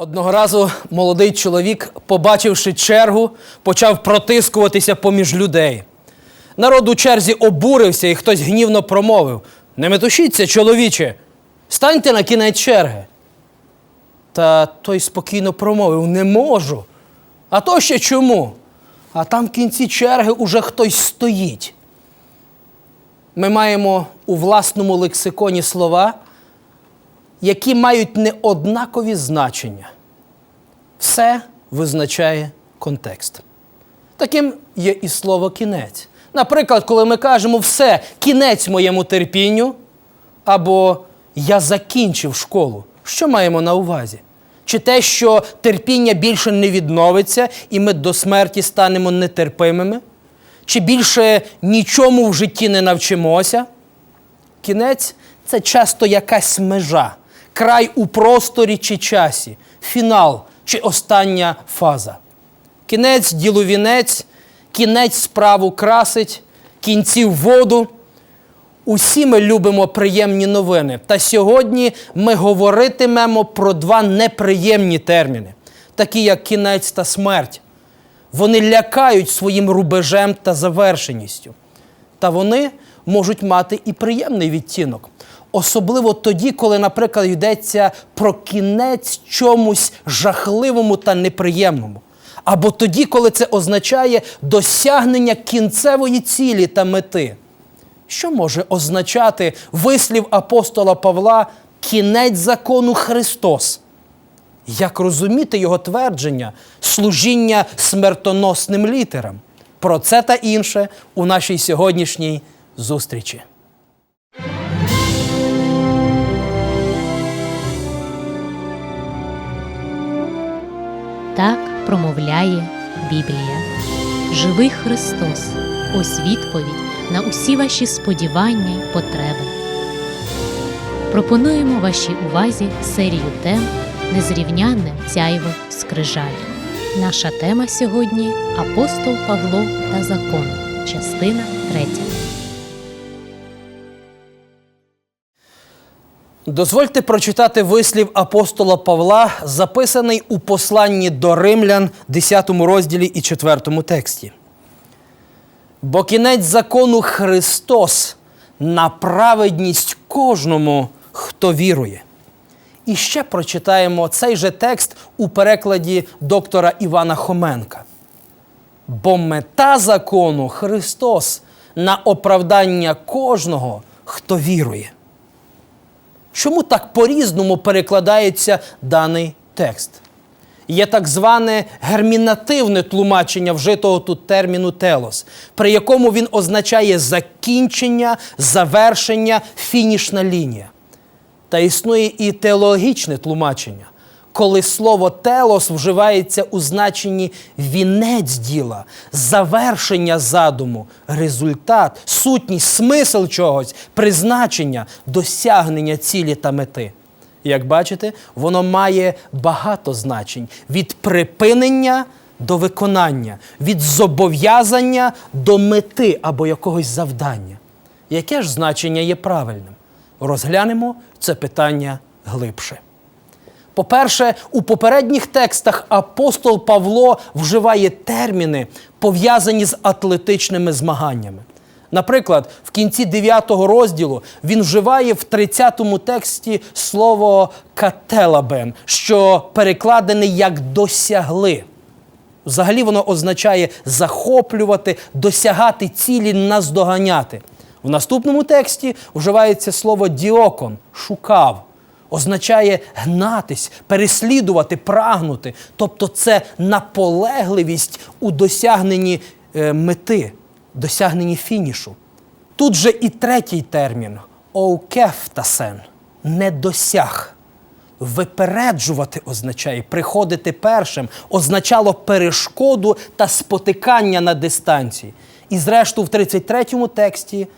Одного разу молодий чоловік, побачивши чергу, почав протискуватися поміж людей. Народ у черзі обурився, і хтось гнівно промовив: Не метушіться, чоловіче, станьте на кінець черги. Та той спокійно промовив: Не можу. А то ще чому? А там в кінці черги уже хтось стоїть. Ми маємо у власному лексиконі слова, які мають неоднакові значення. Все визначає контекст. Таким є і слово кінець. Наприклад, коли ми кажемо все, кінець моєму терпінню, або я закінчив школу, що маємо на увазі? Чи те, що терпіння більше не відновиться, і ми до смерті станемо нетерпимими? Чи більше нічому в житті не навчимося? Кінець це часто якась межа, край у просторі чи часі, фінал чи остання фаза. Кінець ділу вінець, кінець справу красить, кінців воду. Усі ми любимо приємні новини. Та сьогодні ми говоритимемо про два неприємні терміни, такі як кінець та смерть. Вони лякають своїм рубежем та завершеністю. Та вони можуть мати і приємний відтінок. Особливо тоді, коли, наприклад, йдеться про кінець чомусь жахливому та неприємному. Або тоді, коли це означає досягнення кінцевої цілі та мети. Що може означати вислів апостола Павла кінець закону Христос? Як розуміти його твердження, служіння смертоносним літерам? Про це та інше у нашій сьогоднішній зустрічі. Так промовляє Біблія. Живий Христос, ось відповідь на усі ваші сподівання й потреби. Пропонуємо вашій увазі серію тем Незрівнянне сяйво скрижалі. Наша тема сьогодні Апостол Павло та закон, частина 3. Дозвольте прочитати вислів апостола Павла, записаний у посланні до римлян, 10 розділі і 4 тексті. Бо кінець закону Христос на праведність кожному, хто вірує. І ще прочитаємо цей же текст у перекладі доктора Івана Хоменка. Бо мета закону Христос на оправдання кожного, хто вірує. Чому так по-різному перекладається даний текст? Є так зване гермінативне тлумачення вжитого тут терміну телос, при якому він означає закінчення, завершення, фінішна лінія. Та існує і теологічне тлумачення, коли слово телос вживається у значенні вінець діла, завершення задуму, результат, сутність, смисл чогось, призначення, досягнення цілі та мети. Як бачите, воно має багато значень від припинення до виконання, від зобов'язання до мети або якогось завдання. Яке ж значення є правильним? Розглянемо це питання глибше. По-перше, у попередніх текстах апостол Павло вживає терміни, пов'язані з атлетичними змаганнями. Наприклад, в кінці 9 розділу він вживає в 30-му тексті слово кателабен, що перекладене як досягли. Взагалі воно означає захоплювати, досягати цілі, наздоганяти. В наступному тексті вживається слово діокон шукав. Означає гнатись, переслідувати, прагнути. Тобто це наполегливість у досягненні е, мети, досягненні фінішу. Тут же і третій термін оукефтасен не досяг. Випереджувати означає приходити першим, означало перешкоду та спотикання на дистанції. І зрештою, в 33-му тексті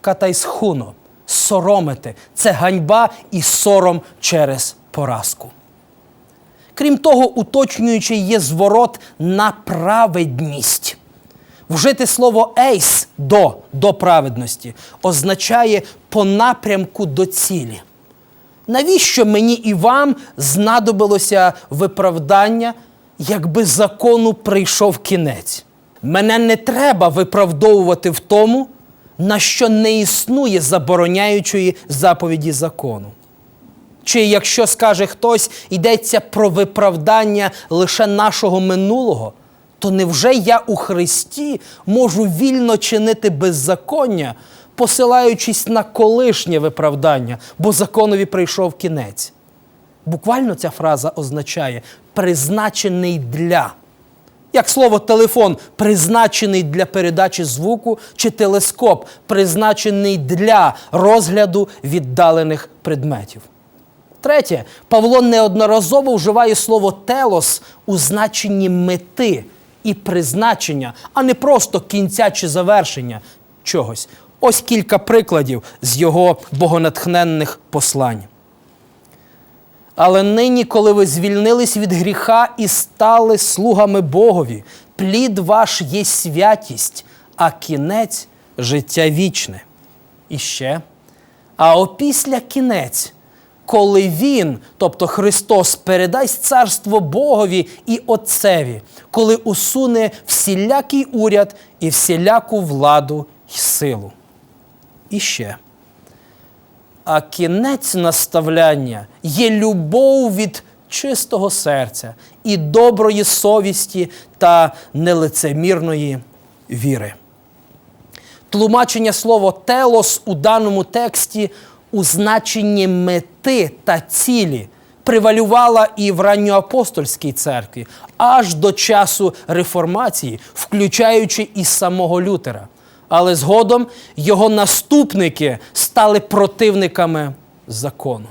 катайсхуно соромити це ганьба і сором через поразку. Крім того, уточнюючий є зворот на праведність. Вжити слово ейс до, до праведності означає по напрямку до цілі. Навіщо мені і вам знадобилося виправдання, якби закону прийшов кінець? Мене не треба виправдовувати в тому, на що не існує забороняючої заповіді закону. Чи якщо скаже хтось, йдеться про виправдання лише нашого минулого, то невже я у Христі можу вільно чинити беззаконня, посилаючись на колишнє виправдання, бо законові прийшов кінець? Буквально ця фраза означає призначений для. Як слово телефон призначений для передачі звуку, чи телескоп призначений для розгляду віддалених предметів. Третє, Павло неодноразово вживає слово телос у значенні мети і призначення, а не просто кінця чи завершення чогось. Ось кілька прикладів з його богонатхненних послань. Але нині, коли ви звільнились від гріха і стали слугами Богові, плід ваш є святість, а кінець життя вічне. І ще. А опісля кінець, коли Він, тобто Христос, передасть царство Богові і Отцеві, коли усуне всілякий уряд і всіляку владу й силу. І ще. А кінець наставляння є любов від чистого серця і доброї совісті та нелицемірної віри. Тлумачення слова телос у даному тексті у значенні мети та цілі превалювала і в ранньоапостольській церкві аж до часу реформації, включаючи і самого Лютера. Але згодом його наступники стали противниками закону.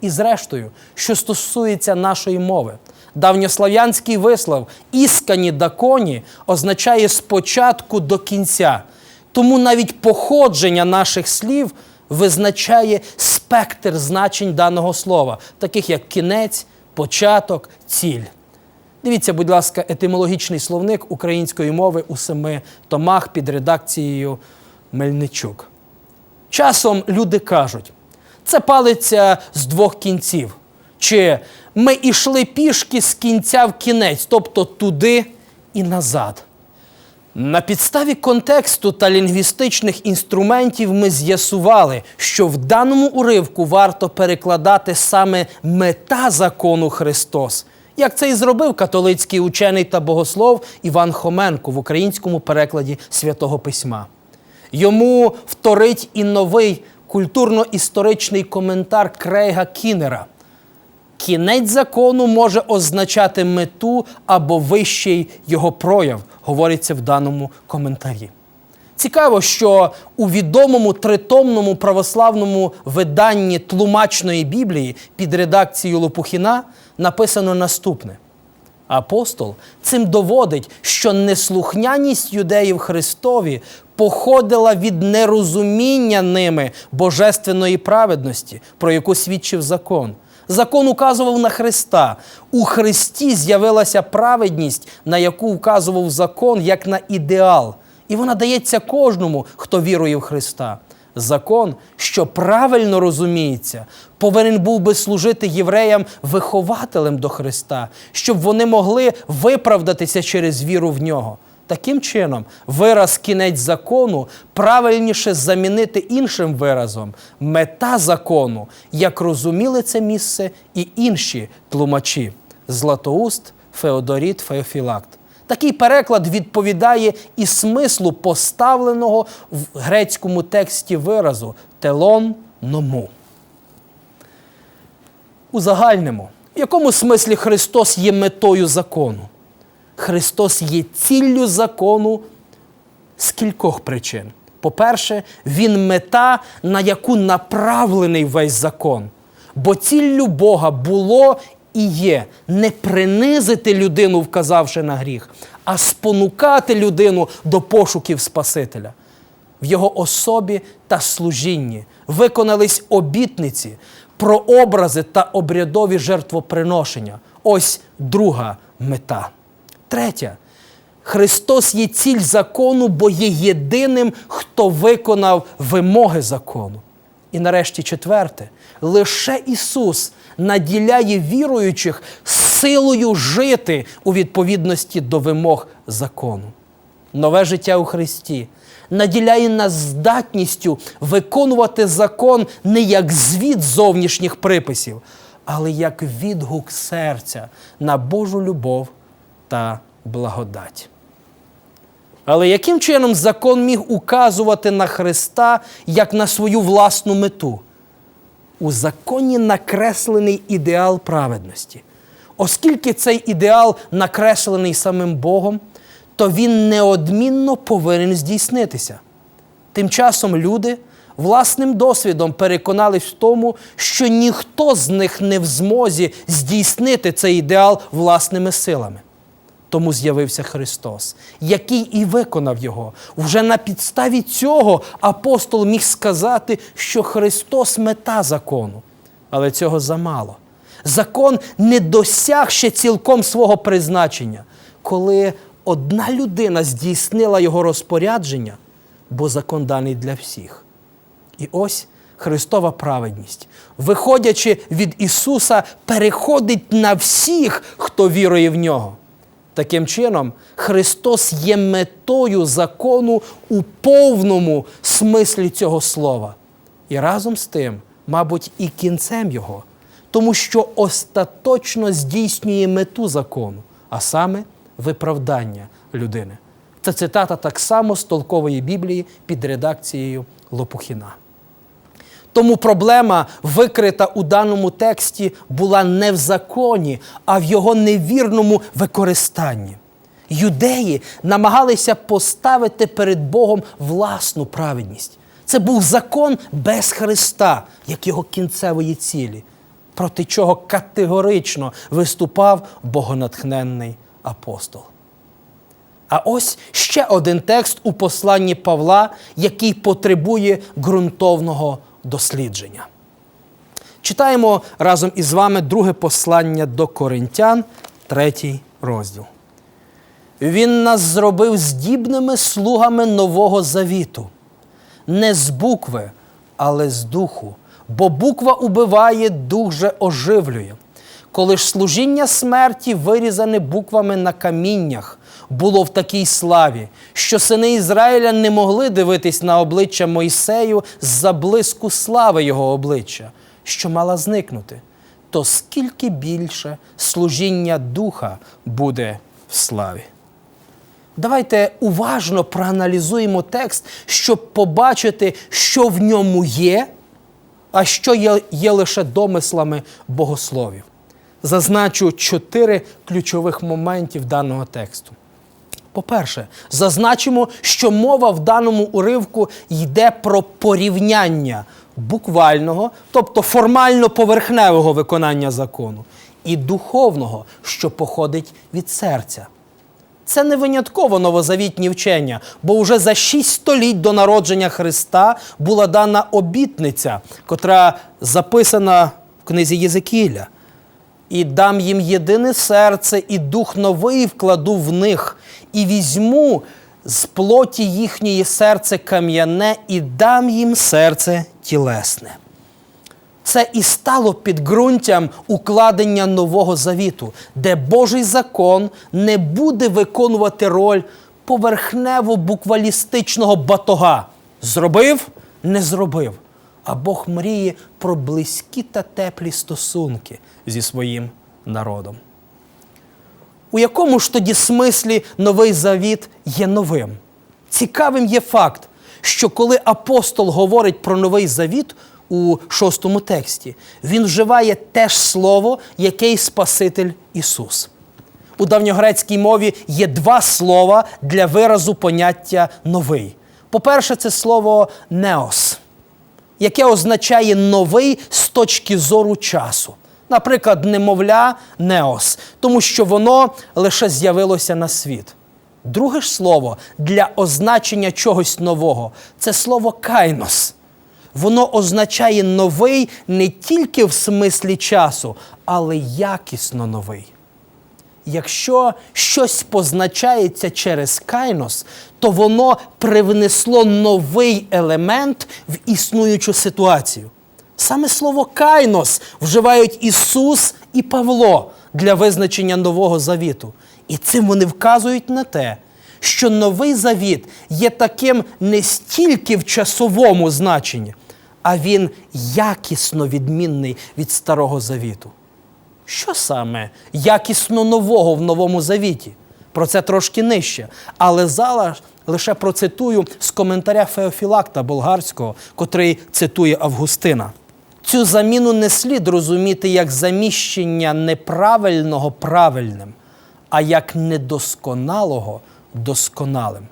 І зрештою, що стосується нашої мови, давньослав'янський вислов іскані даконі означає спочатку до кінця. Тому навіть походження наших слів визначає спектр значень даного слова, таких як кінець, початок, ціль. Дивіться, будь ласка, етимологічний словник української мови у семи томах під редакцією Мельничук. Часом люди кажуть, це палиця з двох кінців. Чи ми йшли пішки з кінця в кінець, тобто туди і назад. На підставі контексту та лінгвістичних інструментів ми з'ясували, що в даному уривку варто перекладати саме мета закону Христос, як це і зробив католицький учений та богослов Іван Хоменко в українському перекладі святого письма. Йому вторить і новий культурно-історичний коментар Крейга Кінера. Кінець закону може означати мету або вищий його прояв, говориться в даному коментарі. Цікаво, що у відомому тритомному православному виданні тлумачної Біблії під редакцією Лопухіна написано наступне. Апостол цим доводить, що неслухняність юдеїв Христові походила від нерозуміння ними божественної праведності, про яку свідчив закон. Закон указував на Христа. У Христі з'явилася праведність, на яку вказував закон, як на ідеал. І вона дається кожному, хто вірує в Христа. Закон, що правильно розуміється, повинен був би служити євреям вихователем до Христа, щоб вони могли виправдатися через віру в нього. Таким чином, вираз кінець закону правильніше замінити іншим виразом мета закону, як розуміли це місце і інші тлумачі Златоуст, Феодоріт, Феофілакт. Такий переклад відповідає і смислу поставленого в грецькому тексті виразу телон ному. У загальному, в якому смислі Христос є метою закону? Христос є ціллю закону з кількох причин. По-перше, Він мета, на яку направлений весь закон. Бо ціллю Бога було і є не принизити людину, вказавши на гріх, а спонукати людину до пошуків Спасителя. В його особі та служінні виконались обітниці, прообрази та обрядові жертвоприношення. Ось друга мета. Третя. Христос є ціль закону, бо є єдиним, хто виконав вимоги закону. І нарешті четверте, лише Ісус наділяє віруючих силою жити у відповідності до вимог закону. Нове життя у Христі наділяє нас здатністю виконувати закон не як звіт зовнішніх приписів, але як відгук серця на Божу любов та благодать. Але яким чином закон міг указувати на Христа як на свою власну мету? У законі накреслений ідеал праведності. Оскільки цей ідеал накреслений самим Богом, то він неодмінно повинен здійснитися. Тим часом люди власним досвідом переконались в тому, що ніхто з них не в змозі здійснити цей ідеал власними силами. Тому з'явився Христос, який і виконав його. Вже на підставі цього апостол міг сказати, що Христос мета закону. Але цього замало. Закон не досяг ще цілком свого призначення, коли одна людина здійснила його розпорядження, бо закон даний для всіх. І ось Христова праведність, виходячи від Ісуса, переходить на всіх, хто вірує в нього. Таким чином, Христос є метою закону у повному смислі цього слова. І разом з тим, мабуть, і кінцем його, тому що остаточно здійснює мету закону, а саме виправдання людини. Це цитата так само з толкової Біблії під редакцією Лопухіна. Тому проблема, викрита у даному тексті, була не в законі, а в його невірному використанні. Юдеї намагалися поставити перед Богом власну праведність. Це був закон без Христа, як його кінцевої цілі, проти чого категорично виступав богонатхненний апостол. А ось ще один текст у посланні Павла, який потребує ґрунтовного дослідження. Читаємо разом із вами друге послання до Коринтян, третій розділ. Він нас зробив здібними слугами Нового Завіту, не з букви, але з духу. Бо буква убиває, дух же оживлює. Коли ж служіння смерті, вирізане буквами на каміннях, було в такій славі, що сини Ізраїля не могли дивитись на обличчя Мойсею з-за блиску слави його обличчя, що мала зникнути, то скільки більше служіння духа буде в славі. Давайте уважно проаналізуємо текст, щоб побачити, що в ньому є, а що є, є лише домислами богословів. Зазначу чотири ключових моментів даного тексту. По-перше, зазначимо, що мова в даному уривку йде про порівняння буквального, тобто формально поверхневого виконання закону, і духовного, що походить від серця. Це не винятково новозавітні вчення, бо вже за шість століть до народження Христа була дана обітниця, котра записана в книзі Єзекіля. І дам їм єдине серце, і дух новий вкладу в них, і візьму з плоті їхньої серце кам'яне, і дам їм серце тілесне. Це і стало підґрунтям укладення нового завіту, де Божий закон не буде виконувати роль поверхнево буквалістичного батога. Зробив, не зробив. А Бог мріє про близькі та теплі стосунки зі своїм народом. У якому ж тоді смислі новий завіт є новим? Цікавим є факт, що коли апостол говорить про новий завіт у шостому тексті, він вживає те ж слово, яке й Спаситель Ісус. У давньогрецькій мові є два слова для виразу поняття новий. По-перше, це слово неос, яке означає новий з точки зору часу. Наприклад, немовля неос, тому що воно лише з'явилося на світ. Друге ж слово для означення чогось нового це слово кайнос. Воно означає новий не тільки в смислі часу, але якісно новий. Якщо щось позначається через кайнос, то воно привнесло новий елемент в існуючу ситуацію. Саме слово кайнос вживають Ісус і Павло для визначення нового завіту. І цим вони вказують на те, що новий завіт є таким не стільки в часовому значенні, а він якісно відмінний від старого завіту. Що саме якісно нового в новому завіті? Про це трошки нижче. Але зараз лише процитую з коментаря Феофілакта болгарського, котрий цитує Августина. Цю заміну не слід розуміти як заміщення неправильного правильним, а як недосконалого досконалим.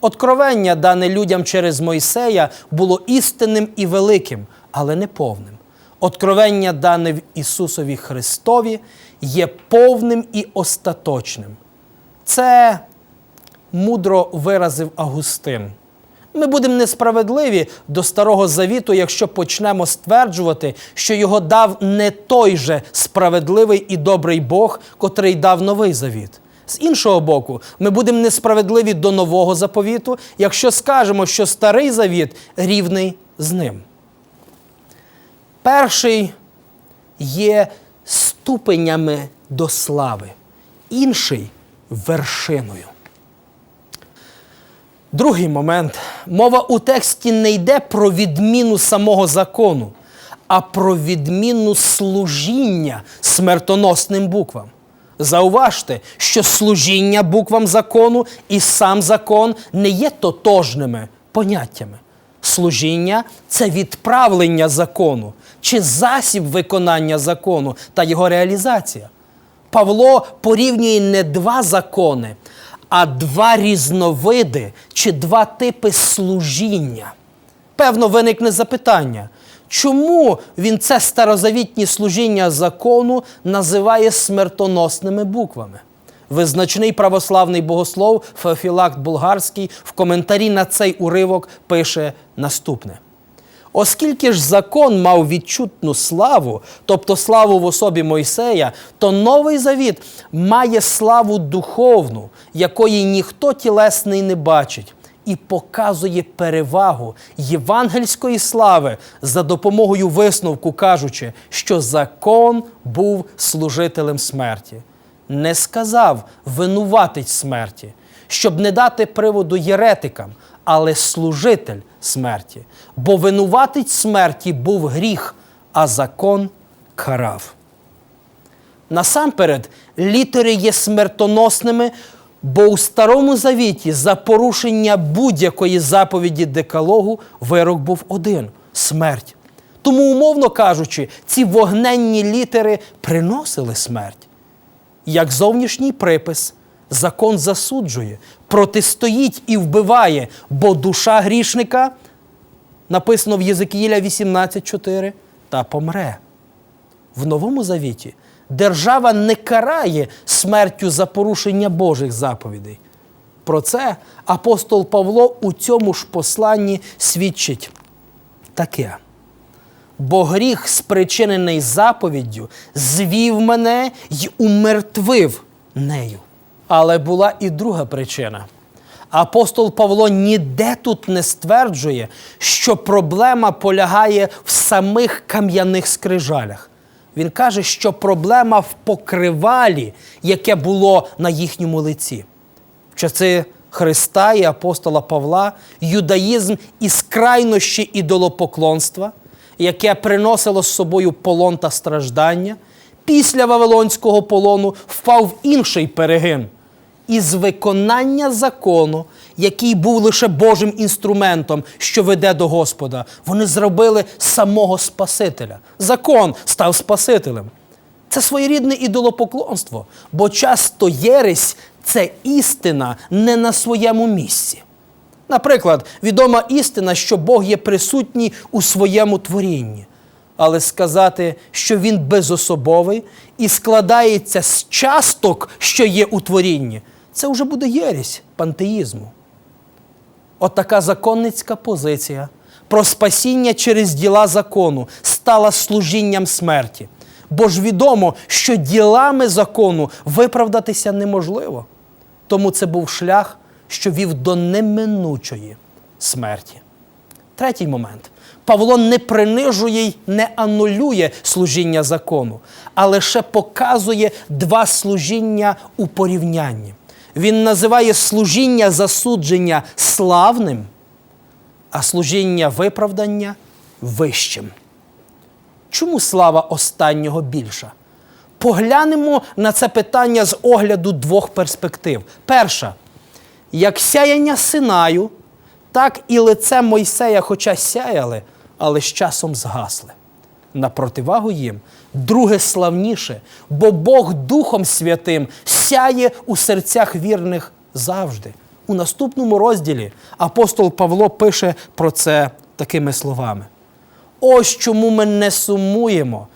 Откровення, дане людям через Мойсея, було істинним і великим, але не повним. Откровення, дане в Ісусові Христові, є повним і остаточним. Це мудро виразив Агустин. Ми будемо несправедливі до Старого Завіту, якщо почнемо стверджувати, що його дав не той же справедливий і добрий Бог, котрий дав новий завіт. З іншого боку, ми будемо несправедливі до нового заповіту, якщо скажемо, що старий завіт рівний з ним. Перший є ступенями до слави, інший вершиною. Другий момент. Мова у тексті не йде про відміну самого закону, а про відміну служіння смертоносним буквам. Зауважте, що служіння буквам закону і сам закон не є тотожними поняттями. Служіння це відправлення закону чи засіб виконання закону та його реалізація. Павло порівнює не два закони, а два різновиди чи два типи служіння. Певно, виникне запитання, чому він це старозавітні служіння закону називає смертоносними буквами? Визначний православний богослов Феофілакт Булгарський в коментарі на цей уривок пише наступне. Оскільки ж закон мав відчутну славу, тобто славу в особі Мойсея, то новий завіт має славу духовну, якої ніхто тілесний не бачить, і показує перевагу євангельської слави за допомогою висновку, кажучи, що закон був служителем смерті. Не сказав винуватець смерті, щоб не дати приводу єретикам, але служитель смерті. Бо винуватець смерті був гріх, а закон карав. Насамперед, літери є смертоносними, бо у Старому Завіті за порушення будь-якої заповіді декалогу вирок був один смерть. Тому, умовно кажучи, ці вогненні літери приносили смерть. Як зовнішній припис, закон засуджує, протистоїть і вбиває, бо душа грішника, написано в Єзекіїля 18.4, та помре. В Новому Завіті держава не карає смертю за порушення Божих заповідей. Про це апостол Павло у цьому ж посланні свідчить таке. Бо гріх, спричинений заповіддю, звів мене й умертвив нею. Але була і друга причина. Апостол Павло ніде тут не стверджує, що проблема полягає в самих кам'яних скрижалях. Він каже, що проблема в покривалі, яке було на їхньому лиці. В часи Христа і апостола Павла юдаїзм із крайнощі ідолопоклонства, яке приносило з собою полон та страждання, після Вавилонського полону впав в інший перегин. Із виконання закону, який був лише Божим інструментом, що веде до Господа, вони зробили самого Спасителя. Закон став Спасителем. Це своєрідне ідолопоклонство, бо часто єресь це істина не на своєму місці. Наприклад, відома істина, що Бог є присутній у своєму творінні. Але сказати, що він безособовий і складається з часток, що є у творінні, це вже буде єресь пантеїзму. От така законницька позиція про спасіння через діла закону стала служінням смерті. Бо ж відомо, що ділами закону виправдатися неможливо. Тому це був шлях, що вів до неминучої смерті. Третій момент. Павло не принижує й не анулює служіння закону, а лише показує два служіння у порівнянні. Він називає служіння засудження славним, а служіння виправдання вищим. Чому слава останнього більша? Поглянемо на це питання з огляду двох перспектив. Перша, як сяяння Синаю, так і лице Мойсея, хоча сяяли, але з часом згасли. На противагу їм друге славніше, бо Бог Духом Святим сяє у серцях вірних завжди. У наступному розділі апостол Павло пише про це такими словами. Ось чому ми не сумуємо.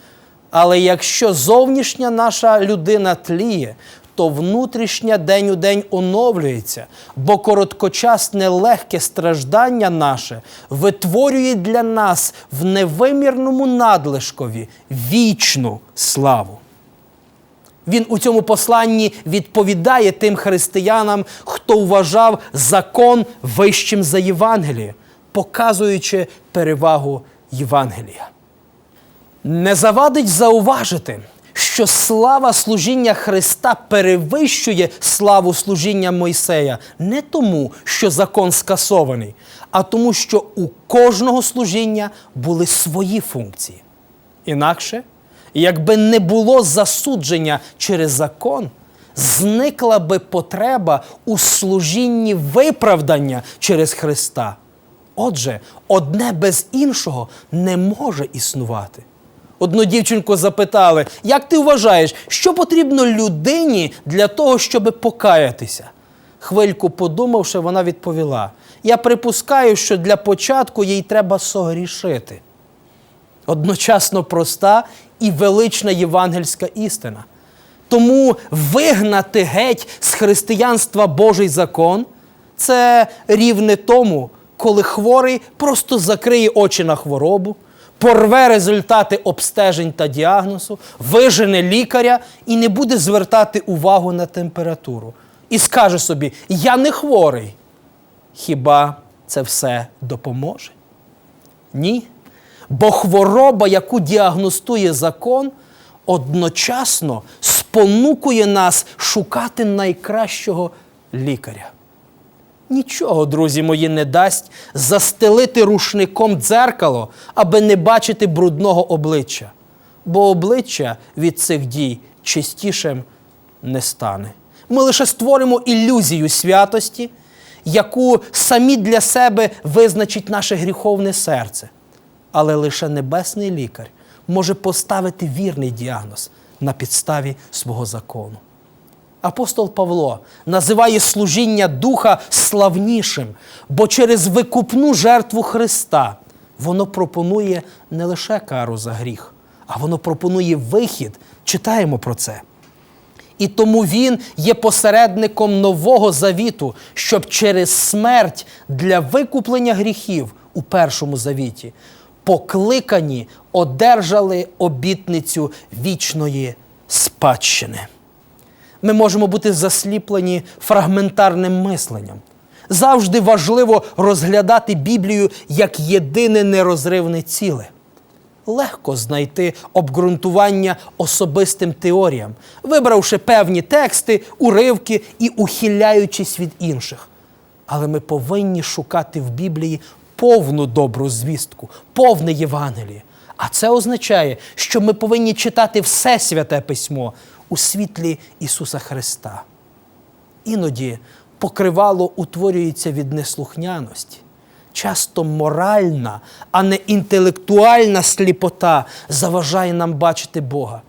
Але якщо зовнішня наша людина тліє, то внутрішня день у день оновлюється, бо короткочасне легке страждання наше витворює для нас в невимірному надлишкові вічну славу. Він у цьому посланні відповідає тим християнам, хто вважав закон вищим за Євангеліє, показуючи перевагу Євангелія. Не завадить зауважити, що слава служіння Христа перевищує славу служіння Мойсея не тому, що закон скасований, а тому, що у кожного служіння були свої функції. Інакше, якби не було засудження через закон, зникла би потреба у служінні виправдання через Христа. Отже, одне без іншого не може існувати. Одну дівчинку запитали, як ти вважаєш, що потрібно людині для того, щоб покаятися? Хвильку подумавши, вона відповіла: Я припускаю, що для початку їй треба согрішити. Одночасно проста і велична євангельська істина. Тому вигнати геть з християнства Божий закон це рівне тому, коли хворий просто закриє очі на хворобу, порве результати обстежень та діагнозу, вижене лікаря і не буде звертати увагу на температуру. І скаже собі: Я не хворий. Хіба це все допоможе? Ні. Бо хвороба, яку діагностує закон, одночасно спонукує нас шукати найкращого лікаря. Нічого, друзі мої, не дасть застелити рушником дзеркало, аби не бачити брудного обличчя. Бо обличчя від цих дій чистішим не стане. Ми лише створимо ілюзію святості, яку самі для себе визначить наше гріховне серце. Але лише небесний лікар може поставити вірний діагноз на підставі свого закону. Апостол Павло називає служіння Духа славнішим, бо через викупну жертву Христа воно пропонує не лише кару за гріх, а воно пропонує вихід. Читаємо про це. І тому він є посередником нового завіту, щоб через смерть для викуплення гріхів у першому завіті покликані одержали обітницю вічної спадщини. Ми можемо бути засліплені фрагментарним мисленням. Завжди важливо розглядати Біблію як єдине нерозривне ціле. Легко знайти обґрунтування особистим теоріям, вибравши певні тексти, уривки і ухиляючись від інших. Але ми повинні шукати в Біблії повну добру звістку, повне Євангеліє. А це означає, що ми повинні читати все святе письмо у світлі Ісуса Христа. Іноді покривало утворюється від неслухняності. Часто моральна, а не інтелектуальна сліпота заважає нам бачити Бога.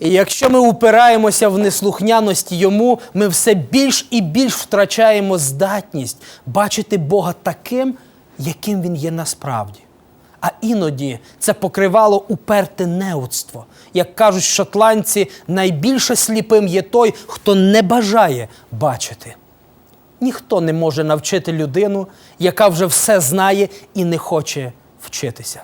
І якщо ми упираємося в неслухняності йому, ми все більш і більш втрачаємо здатність бачити Бога таким, яким Він є насправді. А іноді це покривало уперте неудство. Як кажуть шотландці, найбільше сліпим є той, хто не бажає бачити. Ніхто не може навчити людину, яка вже все знає і не хоче вчитися.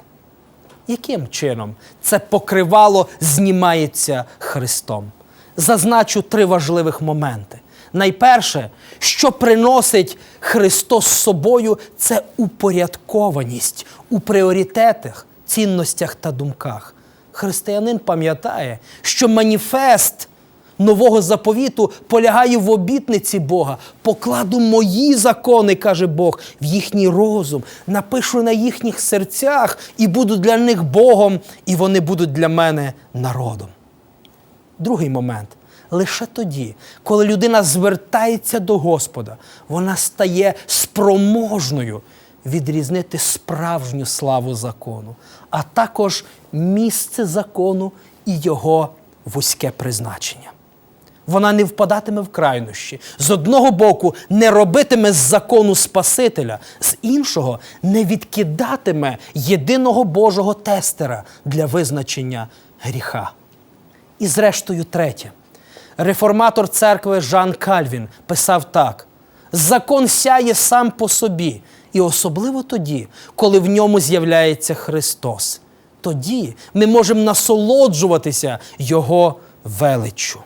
Яким чином це покривало знімається Христом? Зазначу три важливих моменти. Найперше, що приносить Христос з собою, це упорядкованість у пріоритетах, цінностях та думках. Християнин пам'ятає, що маніфест нового заповіту полягає в обітниці Бога. Покладу мої закони, каже Бог, в їхній розум, напишу на їхніх серцях і буду для них Богом, і вони будуть для мене народом. Другий момент. Лише тоді, коли людина звертається до Господа, вона стає спроможною відрізнити справжню славу закону, а також місце закону і його вузьке призначення. Вона не впадатиме в крайнощі. З одного боку, не робитиме з закону Спасителя, з іншого не відкидатиме єдиного Божого тестера для визначення гріха. І зрештою, третє. Реформатор церкви Жан Кальвін писав так: закон сяє сам по собі, і особливо тоді, коли в ньому з'являється Христос. Тоді ми можемо насолоджуватися Його величчю.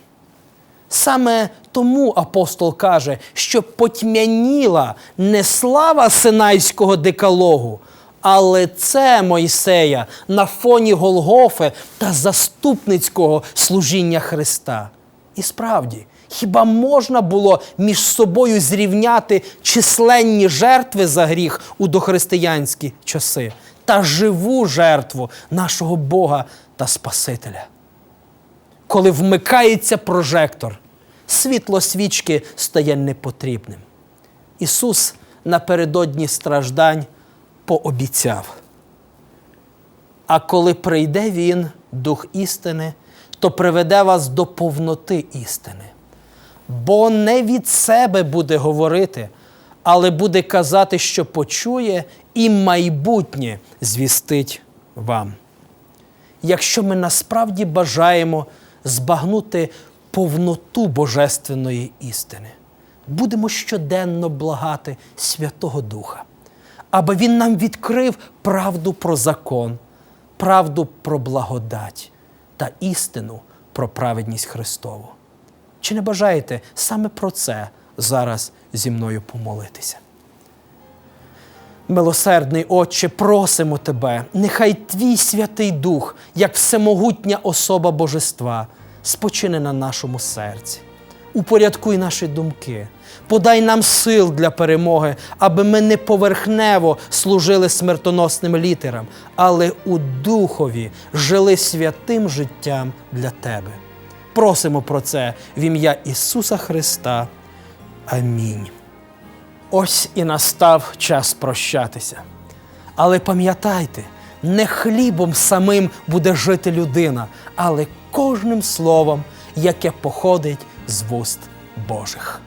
Саме тому апостол каже, що потьмяніла не слава Синайського декалогу, а лице Мойсея на фоні Голгофи та заступницького служіння Христа. І справді, хіба можна було між собою зрівняти численні жертви за гріх у дохристиянські часи та живу жертву нашого Бога та Спасителя? коли вмикається прожектор, світло свічки стає непотрібним. Ісус напередодні страждань пообіцяв. А коли прийде Він, Дух істини, то приведе вас до повноти істини. Бо не від себе буде говорити, але буде казати, що почує, і майбутнє звістить вам якщо ми насправді бажаємо збагнути повноту божественної істини. Будемо щоденно благати Святого Духа, аби Він нам відкрив правду про закон, правду про благодать та істину про праведність Христову. Чи не бажаєте саме про це зараз зі мною помолитися? Милосердний Отче, просимо Тебе, нехай Твій Святий Дух, як всемогутня особа Божества, спочине на нашому серці. Упорядкуй наші думки, подай нам сил для перемоги, аби ми не поверхнево служили смертоносним літерам, але у духові жили святим життям для Тебе. Просимо про це в ім'я Ісуса Христа. Амінь. Ось і настав час прощатися. Але пам'ятайте, не хлібом самим буде жити людина, але кожним словом, яке походить з вуст Божих.